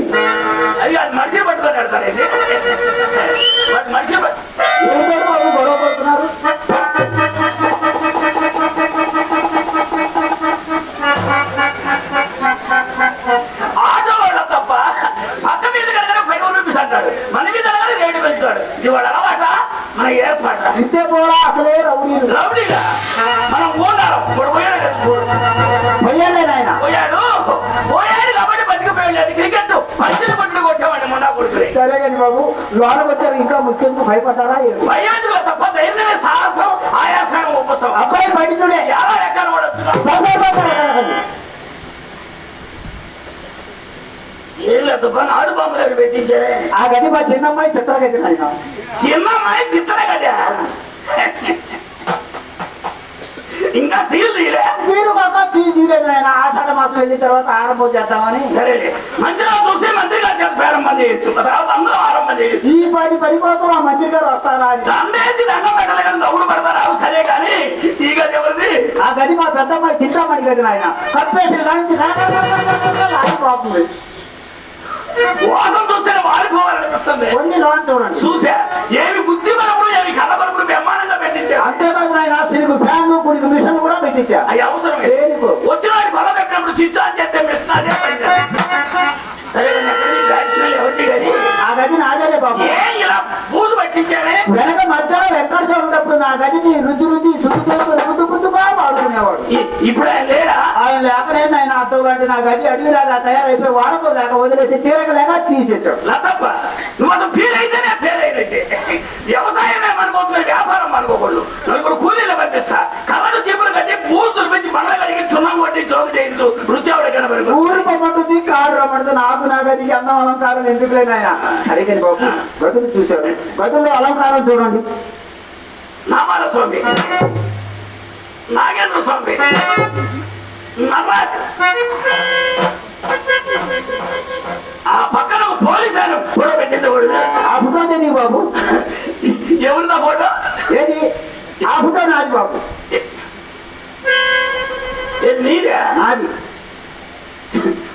చేయండి అది అది మనిషిని పట్టుకొని పెడతారండి పట్టు ఏదో బాబు? గొడవ పడుతున్నారు. ఆటో వాళ్ళ తప్ప పక్క మీద కనుక ఫైవ్ రూపీస్ అంటాడు. మన మీద కనుక రేటు పెంచుతాడు. ఇది వాడు అలవాట? మన ఏర్పాట. ఇస్తే కూడా అసలే రౌడీలు. రౌడీగా మనం ఓనారం ఇప్పుడు పోయాడు కదా. పోయాలే నాయన. పోయాడు. పోయాడు కాబట్టి బతికిపోయాడు. క్రికెట్ పంచులు పట్టుడు కొట్టామండి మొన్న కొడుకుని సరే కానీ బాబు లోనకి వచ్చారు ఇంకా ముస్లింకు భయపడ్డారా ఏంటి? భయాంతులు తప్ప ధైర్యమే సాహసం ఆయాసం ఉపసం అబ్బాయి పండితుడే. ఎలా ఎక్కడ పడచ్చు బాబా, బాబా, ఎక్కడికండి? ఏం లేదు పని ఆడు బొమ్మలు పెట్టించారే? ఆ గది మా చిన్నమ్మాయి చిత్రగతి నాయన. చిన్న మీరు మాత్రం నాయన. ఆషాఢ మాసం వెళ్ళిన తర్వాత ఆరంభం చేద్దామని. సరే మంచిగా చూసి మంత్రిగా చేత ప్రారంభం చేయొచ్చు. అందరూ ఆరంభం చేయొచ్చు. ఈ పని పని కోసం ఆ మంత్రి గారు వస్తారా అని. దండేసి దండం పెట్టాలి కానీ దౌడు పెడతారు? సరే కానీ ఈగ ఎవరిది? ఆ గది మా పెద్దమ్మాయి చింతామణి గది నాయన. కప్పేసి కానించి లాగిపోతుంది వాసన చూస్తే వారిపోవాలనిపిస్తుంది. కొన్ని లోన్ చూడండి. చూసా. ఏమి బుద్ధి బలములు ఏమి కళ్ళ బలములు పెట్టించారు అంతేకాదు నాయన సిరుగు ఫ్యాన్ కొన్ని మిషన్ కూడా పెట్టించా. అవి అవసరం దేనికో? వచ్చిన వాడి కొల పెట్టినప్పుడు స్విచ్ ఆన్ చేస్తే మిషన్ అదే. సరే కానీ? ఆ గది నాదేలే బాబు. ఇలా బూజు పట్టించానే వెనక మధ్యలో వెంకటేశ్వర ఉన్నప్పుడు నా గదిని రుద్ది రుద్ది చేసుకుని ముద్దు ముద్దుగా వాడుకునేవాడు. ఇప్పుడు ఆయన లేరా? ఆయన లేకనే ఆయన అర్థం లాంటి నా గది అడవిలాగా తయారైపోయి వాడకం లేక వదిలేసి తీరక లేక తీసేసాడు లతప్ప నువ్వు అతను ఫీల్ అయితేనే ఫెయిల్ అయినట్టే. వ్యవసాయమే మనకోసం వ్యాపారం మనకోకళ్ళు నలుగురు కూలీలు పంపిస్తా కళ్ళను చీపులు కట్టి పూలు తుడిపించి బండ్ల కలిగి చున్నం కొట్టి చోటు చేయించు. రుచి ఆవిడ కనబడి ఊరు పొమ్మంటుంది కాడు రమ్మంటుంది. నాకు నా గదికి అందం అలంకారం ఎందుకు లేనాయన అడిగాను బాబు. గదులు చూశాడు. గదుల్లో అలంకారం చూడండి. నామాల స్వామి. నాగేంద్ర స్వామి. నర్రాజ్ ఆ పక్కన పోలీస్ ఆయన ఫోటో పెట్టింది కూడా. ఆ తెలియ బాబు. ఎవరిదా ఫోటో? ఏది? ఆ ఫోటో నాది బాబు. నీదే? నాది.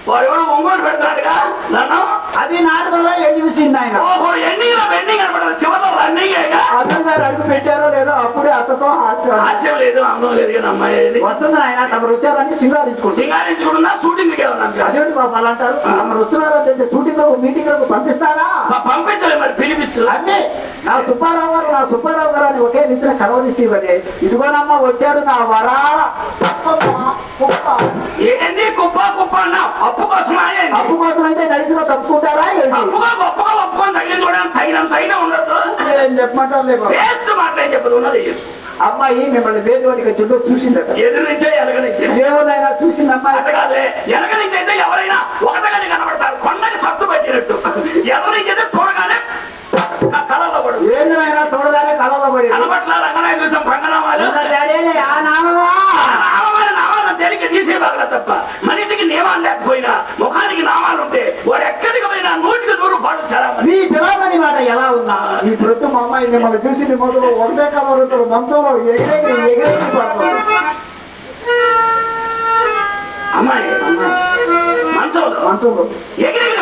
వాడు ఎవడో ఒంగోలు పెడుతున్నాడుగా? నన్ను? అది వల్ల ఏం చూసింది ఆయన? ఓహో ఎండింగ్లో హాస్యం లేదు అందం లేదు కానీ అమ్మాయి. వస్తుంది ఆయన తమరు వచ్చారని సింగారించుకుంటుంది సింగారించుకున్నా షూటింగ్ కదా. అదేంటి బాబు అలా అంటారు తమరు వస్తున్నారో షూటింగ్ మీటింగ్ పంపిస్తారా ప- పంపించలే మరి పిలిపించు అన్నీ నా సుబ్బారావు గారు నా సుబ్బారావు గారు అని ఒకే నిద్ర కలవరిస్తే ఇవ్వదే ఇదిగోనమ్మా వచ్చాడు నా వరాల కుప్ప. ఏంది కుప్ప కుప్ప అన్నా అప్పు కోసమా? అప్పు కోసం అయితే నడిచిలో తప్పుకుంటారా? అప్పుగా గొప్పగా ఒప్పుకొని తగిలి చూడడానికి తగినంత తగిన ఉండదు చెప్పమంటారు లే బాబు. వేస్ట్ మాటలేం చెప్పదు ఉన్నది అమ్మాయి మిమ్మల్ని వేదికడికి చుట్టూ చూసిందట. చూసింది అమ్మాయి ఎవరైనా ఒకటగానే కనబడతారు. సత్తు పెట్టినట్టు. అయితే చూడగానే కళలో పడు. ఏందినైనా చూడగానే కళలో పడి. కనబట్ల రంగనాయ చూసాం ఆ నామమా? తేలిక తీసేవాళ్ళ తప్ప? మనిషికి నియమాలు లేకపోయినా ముఖానికి నామాలు ఉంటే వాడు ఎక్కడికి నీ జనాభా మాట ఎలా ఉన్నా? ఈ ప్రొద్దు మా అమ్మాయి మిమ్మల్ని చూసి మొదలు ఒకటే కలవరుతులు మంచంలో ఎగిరేగి ఎగిరేగి పడుతుంది.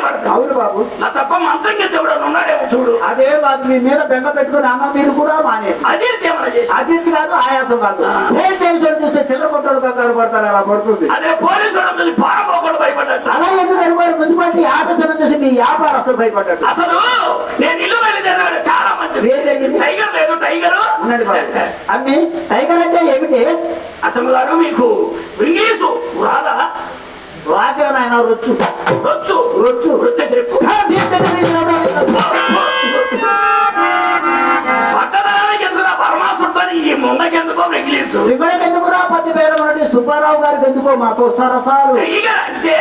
పడతావు అవును బాబు. నా తప్ప మంచం ఎవడన్నా ఉన్నాడేమో చూడు. అదే బాబు మీ మీద బెంగ పెట్టుకుని అమ్మ మీరు కూడా మానేసి. అదే కాదు ఆయాసం కాదు. సేల్ టెన్షన్ చూస్తే చిన్న కొట్టడు కంగారు పడతారు అలా పడుతుంది అదే పోలీసు అలా ఎందుకు అనుకోరు మున్సిపాలిటీ ఆఫీసర్ చూసి మీ వ్యాపారస్తులు భయపడ్డాడు. అసలు నేను ఇల్లు బయలుదేరిన చాలా మంచిది టైగర్ లేదు టైగర్. అమ్మి టైగర్ అంటే ఏమిటి? అతను గారు మీకు ఇంగ్లీషు రాదా రాజ్యం ఆయన రొచ్చు రొచ్చు రొచ్చు. ముందకెందుకో ఇంగ్లీషు శివరికి ఎందుకు రా పత్తి పేరు నుండి సుబ్బారావు గారికి ఎందుకో మాకు సరసాలు అంటే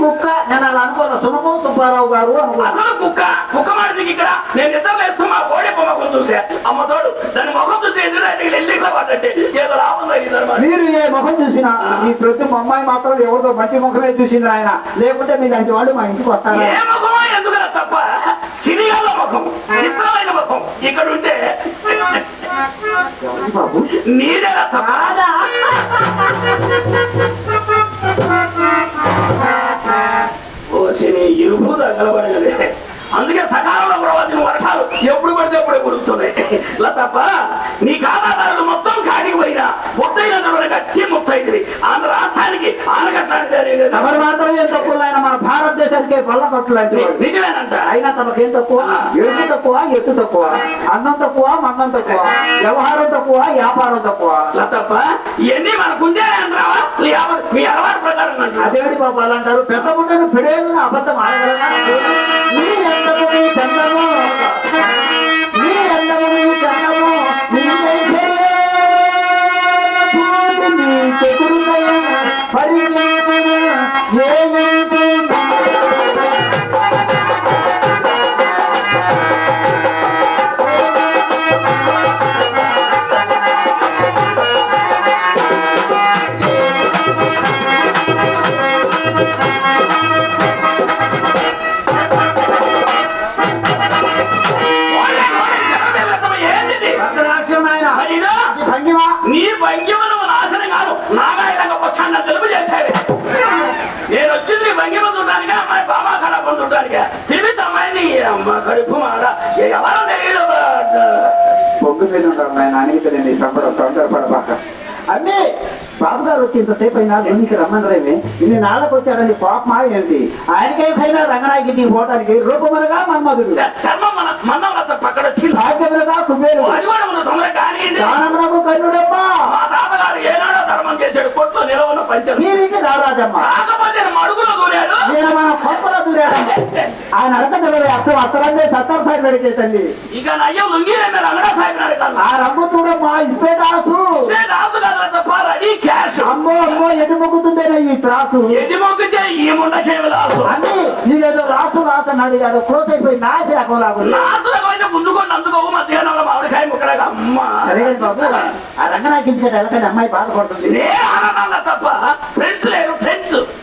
కుక్క. నేను అలా అనుకోను. సునమం సుబ్బారావు గారు అసలు కుక్క కుక్క మాటకి ఇక్కడ. నేను నిద్ర లేస్తూ మా కోడి బొమ్మకు చూసా. అమ్మ తోడు దాని ముఖం చూసి ఎదురు ఎల్లిగా పడ్డట్టే? ఏదో తగ్గిందన్నమాట మీరు ఏ ముఖం చూసినా ఈ ప్రతి మా అమ్మాయి మాత్రం ఎవరితో మంచి ముఖమే చూసింది ఆయన. లేకుంటే మీలాంటి వాడు మా ఇంటికి వస్తారా? ఏ ముఖమో ఎందుకు తప్ప? సిరియాల ముఖం చిత్రమైన ముఖం ఇక్కడ ఉంటే నీదే తప్ప కాదా ఇరుపు తగలబడగలే అందుకే సకాలంలో కురవాల్సిన వర్షాలు ఎప్పుడు పడితే అప్పుడే కురుస్తున్నాయి. లతప్ప నీ కాదా ఆనగట్లాంటిది ఎవరు మాత్రం ఏం తక్కువ ఆయన మన భారతదేశానికి పళ్ళ పట్టు లాంటి వాడు. నిజమేనంట. అయినా తమకేం తక్కువ? ఎత్తు తక్కువ ఎత్తు తక్కువ? అన్నం తక్కువ మందం తక్కువ? వ్యవహారం తక్కువ వ్యాపారం తక్కువ? లతప్ప ఇవన్నీ మనకుండే లేకపోతే మీ అలవాటు ప్రకారం అంటారా పాప అలా అంటారు? పెద్ద ముండను పిడేలు అబద్ధం ఆడగలనా? నీ చందము నీ వైఖరే చూడు నీ ఆయన అనిగితలేండి సంబరం తొందరపడబాక అన్నీ బాబు గారు వచ్చి ఇంతసేపు అయినా దీనికి రమ్మనరేమి. ఇన్ని నాళ్ళకు వచ్చాడని పాపమా ఏంటి ఆయనకేమైనా రంగనాయకి పోవటానికి రూపమనగా మన్మధుడు. భాగ్యములుగా కుబేరు తొందర దానమునకు మా తాతగారు ఏనాడో ధర్మం చేశాడు. కొట్లో నిలవన పంచరు వీరికి రారాజమ్మ కాకపోతే మడుగులో దూరాడు ఈయన మన కొంపలో దూరాడమ్మ ఆయన అడగటం అసలు అత్తరందే సత్తర్ పెడితే తల్లి. ఇక నయ్యం లుంగిరే మీరు అంగడా సాగిన అడగాలి ఆ రంగు చూడమ్మా ఇస్పేటాసు రాసు కాదు తప్ప రెడీ క్యాష్. అమ్మో అమ్మో ఎటు మొక్కుతుందేనా ఈ త్రాసు. ఎది మొక్కితే ఈ ముండకేమి లాసు అన్ని నీదేదో రాసు రాసు అని అడిగాడు. క్లోజ్ అయిపోయి నాసి రకం లాగుంది. ముందుకొని అందుకోవు మధ్యాహ్నంలో మామిడికాయ ముక్కడగా అమ్మ. కానీ బాబు ఆ వెళ్ళకండి అమ్మాయి బాధపడుతుంది. నే ఆనందాల తప్ప? ఫ్రెండ్స్ లేరు.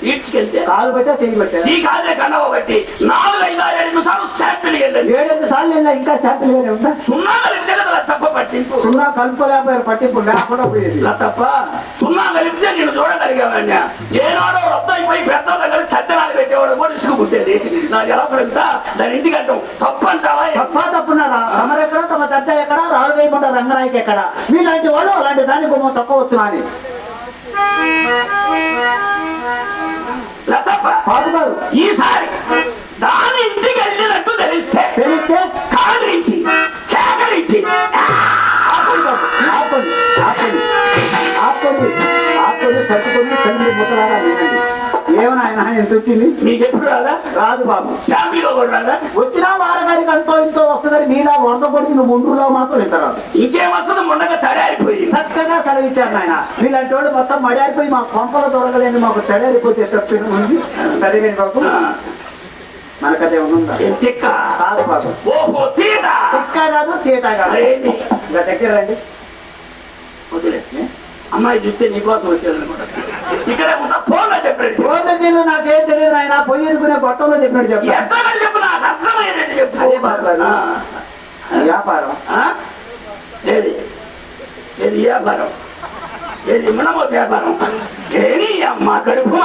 ఈడ్చుకెళ్తే కాలు పెట్టా చేయి పెట్టా ఈ కాజే కన్నవ బట్టి నాలుగు ఐదు ఆరు ఏడు నిమిషాలు శాంపిల్ వెళ్ళండి ఏడెనిమిది సార్లు వెళ్ళా ఇంకా శాంపిల్ గానే ఉందా సున్నా కలిపితే కదా తప్ప పట్టింపు. సున్నా కలుపుకోలేకపోయారు పట్టింపు లేకుండా పోయేది తప్ప సున్నా కలిపితే నేను చూడగలిగావన్న ఏనాడో రద్దు అయిపోయి పెద్ద దగ్గర తద్దనాలు పెట్టేవాడు కూడా ఇసుకు పుట్టేది నాకు ఎలా పడుతుందా దాని ఇంటికి అంటాం తప్పు అంటావా తప్ప తప్పున్నారా? తమరెక్కడ తమ దద్ద ఎక్కడ? రాళ్ళు వేయకుండా రంగనాయకి ఎక్కడ? మీలాంటి వాళ్ళు అలాంటి దాని గుమ్మ తక్కువ వస్తున్నా ఈసారి దాని ఇంటికి వెళ్ళినట్టు తెలిస్తే తెలిస్తే? కాదరించి కేకరించి. ఆపండి ఆపండి ఆపండి. ఆపండి పట్టుకొని తల్లి ముద్దలాగా ఎంత వచ్చింది మీకు ఎప్పుడు రాదా? రాదు బాబు. శాంపిల్ కూడా రాదా? వచ్చినా వారగారికి అంతో ఇంతో వస్తుందని మీలా వరద పడి నువ్వు ముందులో మాత్రం ఇంత రాదు. ఇంకేం వస్తుంది? ముండగా తడి అయిపోయి చక్కగా సెలవిచ్చారు నాయన. వీళ్ళంటి వాళ్ళు మొత్తం మడియారిపోయి మా కొంపలు దొరకలేని మాకు తడియారిపోతే తప్పిన ఉంది? సరే బాబు. మనకదే ఉందా? తిక్క? కాదు బాబు. ఓహో తీట తిక్క కాదు తీట కాదు. దగ్గర రండి. వదిలే అమ్మాయి చూస్తే నీకోసం వచ్చేది అనమాట ఇక్కడ ఉన్న ఫోన్ చెప్పండి. గోదగిరిలో నాకేం తెలియదు ఆయన పొయ్యి ఎదుకునే బట్టలో చెప్పినట్టు చెప్పు నాకు అర్థమయ్యేటట్టు చెప్పు. అదే. ఆ. వ్యాపారం. ఆ? ఏది? ఏది వ్యాపారం? ఏది మనమో వ్యాపారం? ఏది అమ్మ కడుపు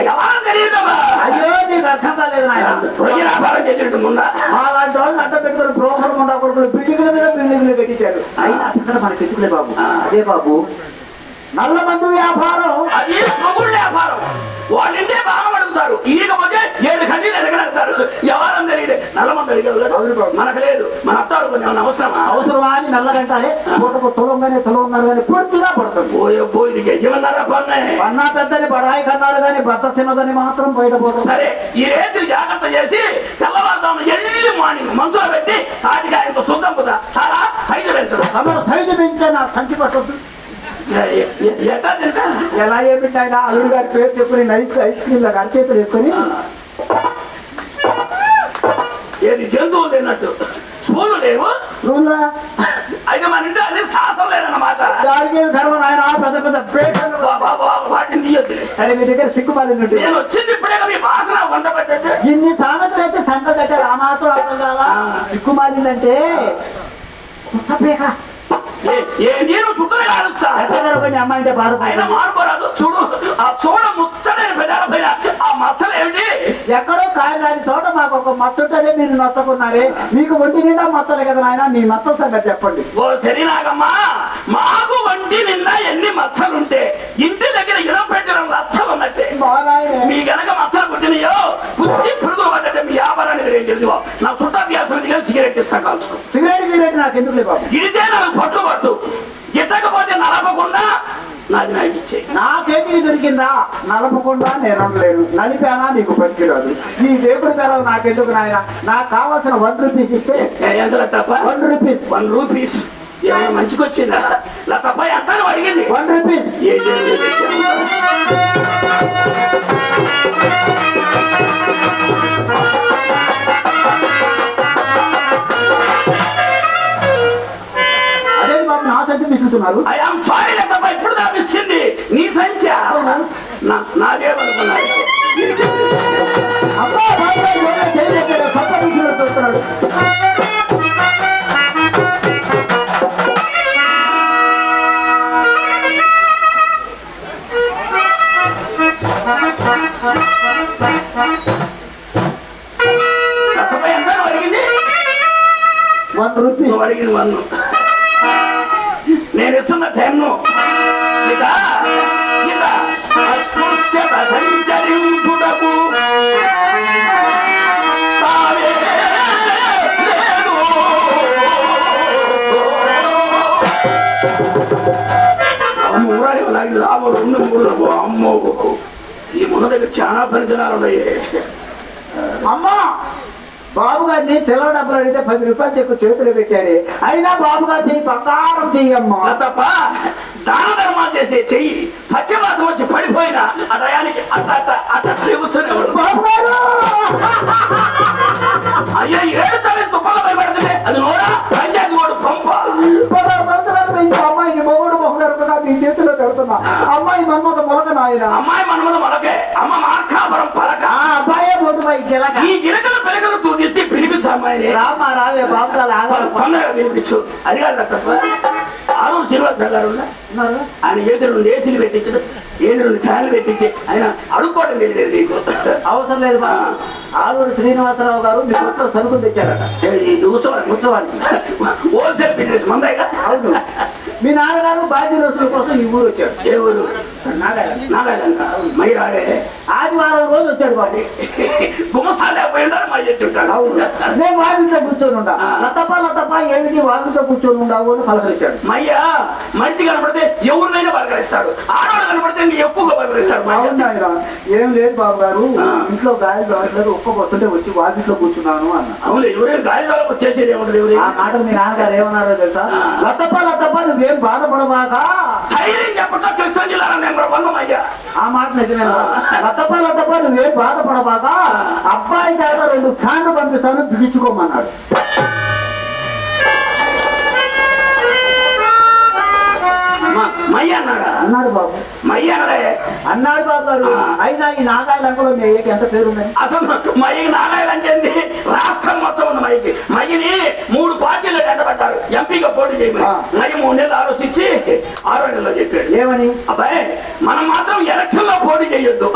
ఎవరో తెలియదమ్మా అయ్యో నీకు అర్థం కాలేదు నాయన. రోజు వ్యాపారం చేసినట్టు ముందా మా లాంటి వాళ్ళని అడ్డ పెట్టుకుని ప్రోగ్రామ్ ఉండా కొడుకులు బిల్డింగ్ల మీద బిల్డింగ్లు కట్టించారు అయినా అక్కడ మనకి ఎందుకులే బాబు. అదే బాబు నల్ల మందు వ్యాపారం. అది మొగుడు వ్యాపారం. వాళ్ళింటే బాగా అడుగుతారు. ఇకపోతే ఏడు కన్నీళ్ళు ఎదగలుగుతారు ఎవరం తెలియదు. అడిగలుగుతారు బాబు. మనకు లేదు. మన అత్తారు అవసరమా? అవసరమా అని నల్లగంటారే పూటకు తులంగానే తులంగానే కానీ పూర్తిగా పడుతుంది పోయో పోయి గెజ్జమన్నారా పన్నే? పన్నా పెద్దని బడాయి కన్నారు కానీ భర్త చిన్నదని మాత్రం బయటపోతుంది సరే ఈ రేతులు జాగ్రత్త చేసి తెల్లవారుతాము ఎల్లి మార్నింగ్ మంచులో పెట్టి తాటికాయలతో శుద్ధం కదా చాలా సైజు పెంచడం. సైజు పెంచే నా సంచి పట్టొద్దు. ఎలా ఆయన అల్లుడు గారి పేరు చెప్పుకుని నైస్ ఐస్ క్రీమ్ లాగా అరచేతులు వేసుకొని ఏది జంతువులు తిన్నట్టు స్కూళ్ళు లేవు? అయితే మన ఇంట్లో అన్ని శాస్త్రం లేదన్నమాట. దానికి ధర్మ నాయన? పెద్ద పెద్ద పేటలు వాటిని తీయొద్దు. సరే మీ దగ్గర సిగ్గుపాలినట్టు నేను వచ్చింది ఇప్పుడే మీ వాసన వంట పెట్టండి ఇన్ని సామెతలు అయితే సంత దగ్గర ఆ మాత్రం అర్థం కాదా సిగ్గుమాలిందంటే? నేను చుట్టూనే కాలుస్తా పోయి అమ్మాయి అంటే మారుకోరాదు. చూడు ఆ చూడ ముచ్చడైన పెదాల పైన ఆ మచ్చలు ఏమిటి? ఎక్కడో కాయలాంటి చోట మాకు ఒక మత్తుంటేనే మీరు నచ్చకున్నారే మీకు ఒంటి నిండా మచ్చలే కదా నాయన మీ మత్త సంగతి చెప్పండి. ఓ సరినాగమ్మా మాకు వంటి నిండా ఎన్ని మచ్చలుంటే ఇంటి దగ్గర ఇనం పెట్టిన లచ్చలు ఉన్నట్టే మీ గనక మచ్చలు పుట్టినయో పుచ్చి పురుగులు పడ్డట్టే మీ వ్యాపారానికి ఏం తెలుగు నా సుట్టాభ్యాసం దగ్గర సిగరెట్ ఇస్తా కాల్చుకో సిగరెట్ గిరెట్ నాకు ఎందుకులే బాబు? ఇదే నాకు పట్టు పట్టు ఎత్తకపోతే నలపకుండా నాది నాకు ఇచ్చేయి నా చేతికి దొరికిందా? నలపకుండా నేను అనలేను. నలిపానా నీకు పనికిరాదు. ఈ దేవుడి ధర నాకెందుకు నాయన? నాకు కావాల్సిన వన్ రూపీస్ ఇస్తే ఎంత తప్ప? వన్ రూపీస్ వన్ రూపీస్ ఏమైనా మంచికి వచ్చిందా నా తప్ప ఎంత అడిగింది? వన్ రూపీస్ ఏ తప్ప ఇప్పుడు దాపిస్తుంది? నీ సంఖ్య నాదేమనుకున్నాను అమ్మ ఊరాలి అలాగే లాభం రెండు మూడు అమ్మో. ఈ మున్న దగ్గర చాలా పరిచయాలు ఉన్నాయి. అమ్మా బాబు గారిని చిల్లర డబ్బులు అడిగితే పది రూపాయలు చెక్కు చేతులు పెట్టాడు అయినా బాబు గారు చెయ్యి ప్రకారం చెయ్యమ్మా. తప్ప దాన ధర్మాలు చేసే చెయ్యి పశ్చిమాతం వచ్చి పడిపోయినా ఆ టయానికి అట్ట అట్ట అట్ట కూర్చొని బాబు గారు అయ్యా ఏడు తల్లి తుప్పల భయపడుతుంది అది నోరా? పంచాయతీ వాడు గిలక ఈ గిరకల పిలకలు తూగిస్తే పిలిపించు రామా రావే బాబు గారు ఆగాలి తొందరగా పిలిపించు. అది కాదు తప్ప ఆరు శ్రీనివాసరావు గారు? ఆయన ఏది రెండు ఏసీలు పెట్టించడు. ఏది రెండు ఫ్యాన్లు పెట్టించి ఆయన అడుక్కోవడం తెలియదు నీకు అవసరం లేదు ఆలూరు శ్రీనివాసరావు గారు మీ కొత్త సరుకులు తెచ్చారట. కూర్చోవాలి కూర్చోవాలి హోల్సేల్ బిజినెస్ మందేగా అవును. మీ నాన్నగారు రోజుల కోసం ఈ ఊరు వచ్చాడు ఏ ఊరు? నాగాలాండ్. నాగాలంట మై రాడే ఆదివారం రోజు వచ్చాడు బాబు గుమస్తాలు లేకపోయిందని మై చెప్తుంటాడు అవును. నేను వాకిట్లో కూర్చొని ఉండా. లతప్ప లతప్ప ఏమిటి వాకిట్లో కూర్చొని ఉండవు అని పలకరించాడు. మయ్య మనిషి కనపడితే ఎవరినైనా పలకరిస్తాడు. ఆడవాళ్ళు కనపడితే ఎక్కువగా పలకరిస్తాడు మయ్య. అవును ఆయన ఏం లేదు బాబు గారు. ఇంట్లో గాలి కావట్లేదు ఒక్క వస్తుంటే వచ్చి వాకిట్లో కూర్చున్నాను అన్న. అవును ఎవరైనా గాలిలో వచ్చేసేది ఏముంటది ఎవరు ఆ మాట మీ నాన్నగారు ఏమన్నారో తెలుసా? ఆ. లతప్ప లతప్ప నువ్వేం బాధపడబాక ధైర్యం చెప్పటం కృష్ణ జిల్లాలో నెంబర్ వన్ మయ్య ఆ మాట నిజమే లతప్ప లతప్ప నువ్వేం బాధపడబాక అబ్బాయి చేత రెండు ఫ్యాన్లు పంపిస్తాను పిలుచుకోమన్నాడు మయ్య అన్నాడా? అన్నాడు బాబు. మయ్య అన్నాడే? అన్నాడు బాబు గారు. అయినా ఈ నాగాయి లంకలో మీ అయ్యకి ఎంత పేరుందని అసలు మయ్యకి నారాయణ అంటే రాష్ట్రం మొత్తం ఉంది మయ్యకి. మయ్యని మూడు పార్టీలు ఎండబడ్డారు ఎంపీగా పోటీ చేయమని. మయ్య మూడు నెలలు ఆలోచించి ఆరో నెలలో చెప్పాడు. ఏమని? అబ్బాయి మనం మాత్రం ఎలక్షన్లో పోటీ చేయొద్దు.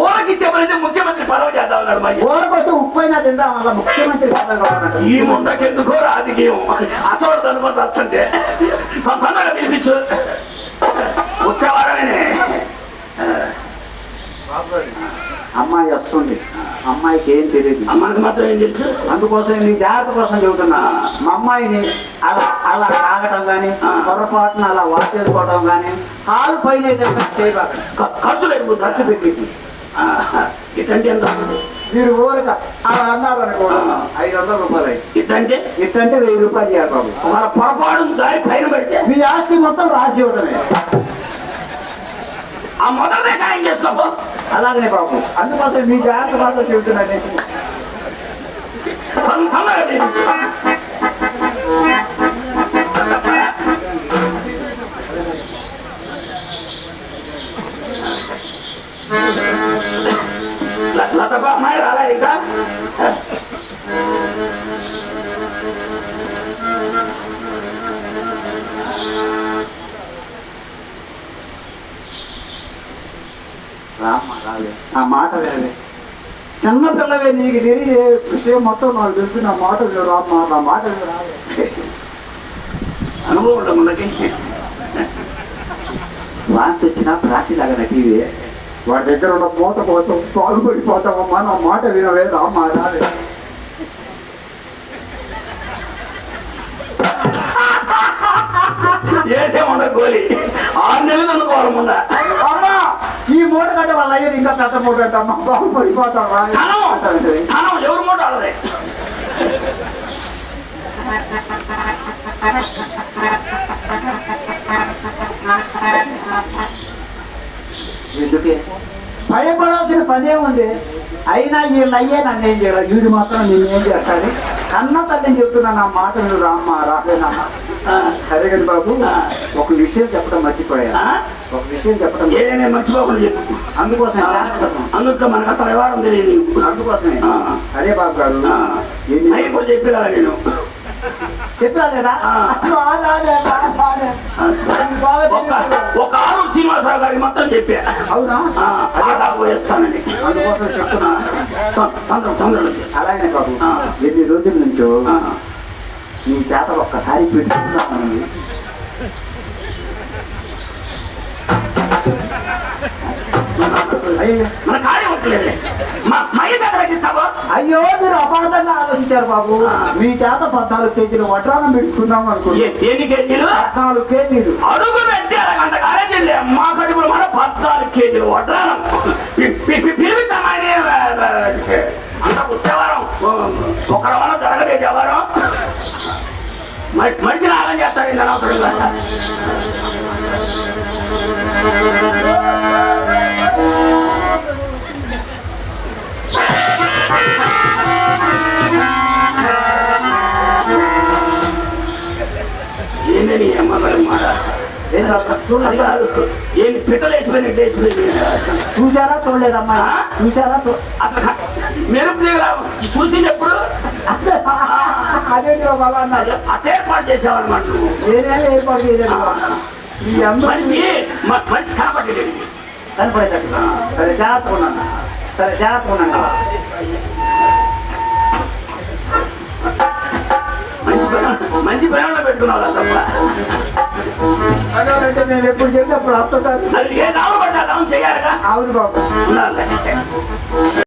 ఊరకి ఇచ్చేమైతే ముఖ్యమంత్రి పదవి చేద్దాం అన్నాడు మయ్య ఓరకొస్తే ఉప్పైనా తిందాం వల్ల ముఖ్యమంత్రి. ఈ ముండకెందుకో రాజకీయం. అసలు అనుకుంటే వస్తుంటే తొందరగా పిలిపించు. ఉత్తవారమేనే అమ్మాయి వస్తుంది. అమ్మాయికి ఏం తెలియదు మనకు మాత్రం ఏం తెలుసు? అందుకోసం నీ జాగ్రత్త కోసం చెబుతున్నా. మా అమ్మాయిని అలా అలా తాగటం ఆ. పొరపాటున అలా వాచ్ చేసుకోవడం గాని కాలు పైన ఖర్చు లేదు ఖర్చు పెట్టింది ఇటంటే ఎంత? మీరు ఊరక అలా అన్నారు అనుకోండి. ఐదు వందల రూపాయలు. ఇటంటే ఇట్టంటే వెయ్యి రూపాయలు ఇవ్వాలి బాబు. మన పొరపాటు జారి పైన పెడితే? మీ ఆస్తి మొత్తం రాసి ఇవ్వడమే ఆ మొదటిదే ఖాయం చేసుకోపో అలాగనే బాబు అందుకోసం మీ జాగ్రత్త మాత్రం చెబుతున్నా నేను. తొందరగా పిలిపించు ల- లతప్ప అమ్మాయి రాలా ఇంకా రామ్మ రాలే ఆ మాట వినలే చిన్నపిల్లవే నీకు తెలియ విషయం మొత్తం నాకు తెలిసి. నా మాట రామ్మా నా మాట రాదు అనుభవం ఉంటుంది మనకి వాంతి వచ్చినా ప్రాచి లాగా నటివే వాడి దగ్గర ఉన్న మూత కోసం పాల్పడిపోతామమ్మా నా మాట వినవే రామ్మా రాలే చేసే ఉండ గోలి. ఆరు నెలలు అనుకోవాలి ముందా అమ్మా ఈ మూట కంటే వాళ్ళ అయ్యేది ఇంకా పెద్ద మూట అంటమ్మా బాగుపడిపోతాం ధనం ధనం ఎవరు మూట ఆడదే? ఎందుకే? భయపడాల్సిన పనే ఉంది. అయినా వీళ్ళు అయ్యే నన్ను ఏం చేయాలి? వీడు మాత్రం నేను ఏం చేస్తాను కన్న తల్లిని చెప్తున్నా నా మాట నువ్వు రామ్మా రాలేనమ్మా సరే కానీ బాబు. ఒక విషయం చెప్పడం మర్చిపోయా? ఒక విషయం చెప్పడం ఏదైనా మర్చిపోకుండా చెప్పు. అందుకోసం అందుట్లో మనకు అసలు వ్యవహారం తెలియదు అందుకోసమే. అదే బాబు గారు. ఎన్ని- అయ్యి కూడా చెప్పి కదా నేను ఒక ఆరు శ్రీనివాసరావు గారికి మొత్తం చెప్పా. అవునా? అదే నాకు వేస్తానని అందుకోసం చెప్తున్నా. తొందర తొందరలో అలాగే బాబు. ఎన్ని రోజుల నుంచో నీ చేత ఒక్కసారి పెట్టుకుంటామని అయ్యో. మన కార్యం మా చేత అయ్యో మీరు అపార్థంగా ఆలోచించారు బాబు. మీ చేత పద్నాలుగు కేజీలు వడ్రానం పెట్టుకుందాం అనుకుంటున్నాం ఏ- ఎన్ని కేజీలు? పద్నాలుగు కేజీలు. అడుగు పెట్టి అరగంట కాలేజీ మా కడుపులో మన పద్నాలుగు కేజీలు వడ్రానం పిలిపించామని అంత ఉత్సవారం ఒకరి వల్ల జరగలేదు ఎవరు? మనిషి లాగం చేస్తారు ఇంత అనవసరంగా ఏందని అమ్మగారు మాట? ఏం రాదు, అది చూడండి. కాదు. ఏంటి పిట్టలు వేసిపోయినట్టు వేసిపోయింది చూసారా చూడలేదమ్మా? చూసారా అసలు మెరుపు చూసినప్పుడు అదేంటి బాబా అన్నారు అట్టే ఏర్పాటు చేసావన్నమాట నేనేం ఏర్పాటు అందరూ మనిషి మనిషి కనపడలేదు కనపడేటట్టు. సరే జాగ్రత్తగా ఉన్నాను సరే జాగ్రత్తగా ఉన్నాను మంచి ప్రయాణంలో పెట్టుకున్నావు తప్ప. అంటే నేను ఎప్పుడు చెప్పినప్పుడు అప్పుడు అది ఏ దావ పడ్డా దావం చేయాలిగా? అవును బాబు.